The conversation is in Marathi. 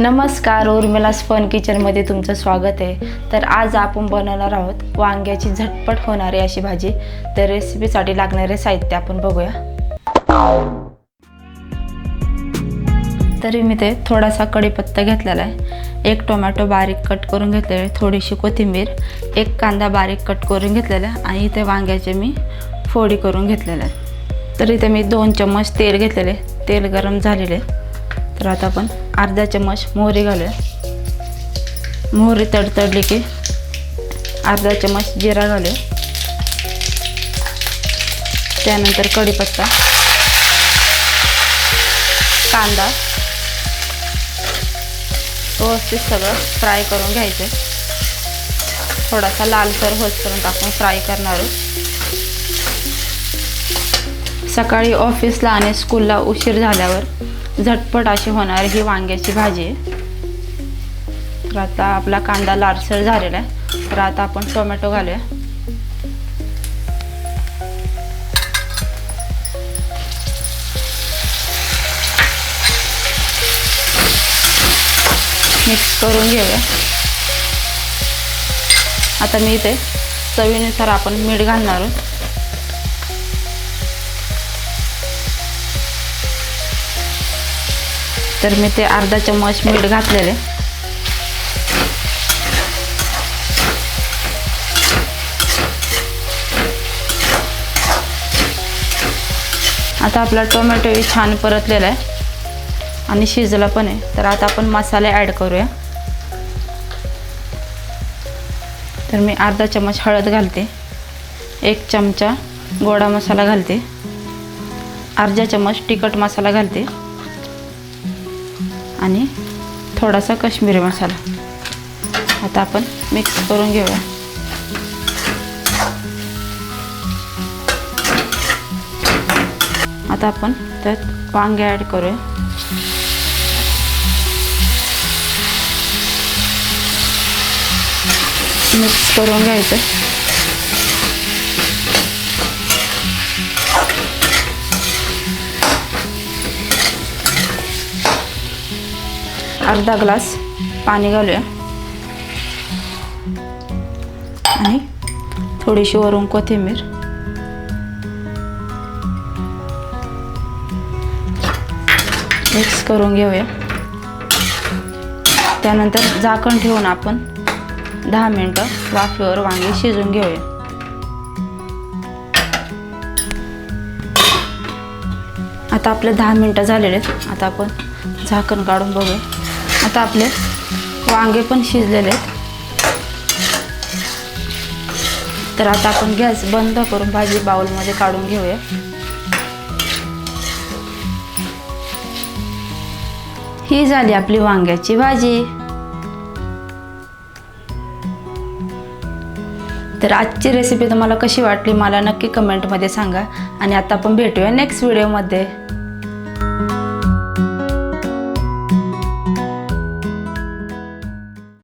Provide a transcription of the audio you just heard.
नमस्कार उर्मिला स्पन किचनमध्ये तुमचं स्वागत आहे. तर आज आपण बनवणार आहोत वांग्याची झटपट होणारी अशी भाजी. तर रेसिपीसाठी लागणारे साहित्य आपण बघूया. तरी मी ते थोडासा कढीपत्ता घेतलेला आहे. एक टोमॅटो बारीक कट करून घेतलेले आहे थोडीशी कोथिंबीर एक कांदा बारीक कट करून घेतलेला आहे आणि इथे वांग्याचे मी फोडी करून घेतलेले आहे. तर इथे मी दोन चम्मच तेल घेतलेले तेल गरम झालेले तर आता आपण. अर्धा चम्मच मोहरी घालूया. मोहरी तडतडली की अर्धा चम्मच जिरा घालूया. त्यानंतर कढीपत्ता. कांदा. व्यवस्थित सगळं फ्राय करून घ्यायचं. थोडासा लालसर होतपर्यंत आपण फ्राय करणार आहोत. सकाळी ऑफिसला आणि स्कूलला उशीर झाल्यावर झटपट अशी होणार ही वांग्याची भाजी आहे. तर आता आपला कांदा लालसर झालेला आहे. तर आता आपण टोमॅटो घालूया. मिक्स करून घेऊया. आता मी इथे चवीनुसार आपण मीठ घालणार आहोत. तर मी ते अर्धा चम्मच मीठ घातलेले. आता आपला टोमॅटोही छान परतलेला आहे. आणि शिजला पण आहे. तर आता आपण मसाले ॲड करूया. तर मी अर्धा चम्मच हळद घालते. एक चमचा गोडा मसाला घालते. अर्धा चम्मच तिखट मसाला घालते. आणि थोडासा काश्मीरी मसाला. आता आपण मिक्स करून घेऊया. आता आपण त्यात वांगे ॲड करूया. मिक्स करून घ्यायचं. अर्धा ग्लास पाणी घालूया. आणि थोडीशी वरून कोथिंबीर. मिक्स करून घेऊया. त्यानंतर झाकण ठेवून आपण दहा मिनटं वाफेवर वांगे शिजून घेऊया. आता आपले दहा मिनटं झालेले आहेत. आता आपण झाकण काढून बघूया. आता आपले वांगे पण शिजलेले आहेत. तर आता आपण गॅस बंद करून भाजी बाउलमध्ये काढून घेऊया. ही झाली आपली वांग्याची भाजी. तर आजची रेसिपी तुम्हाला कशी वाटली मला नक्की कमेंटमध्ये सांगा. आणि आता आपण भेटूया नेक्स्ट व्हिडिओमध्ये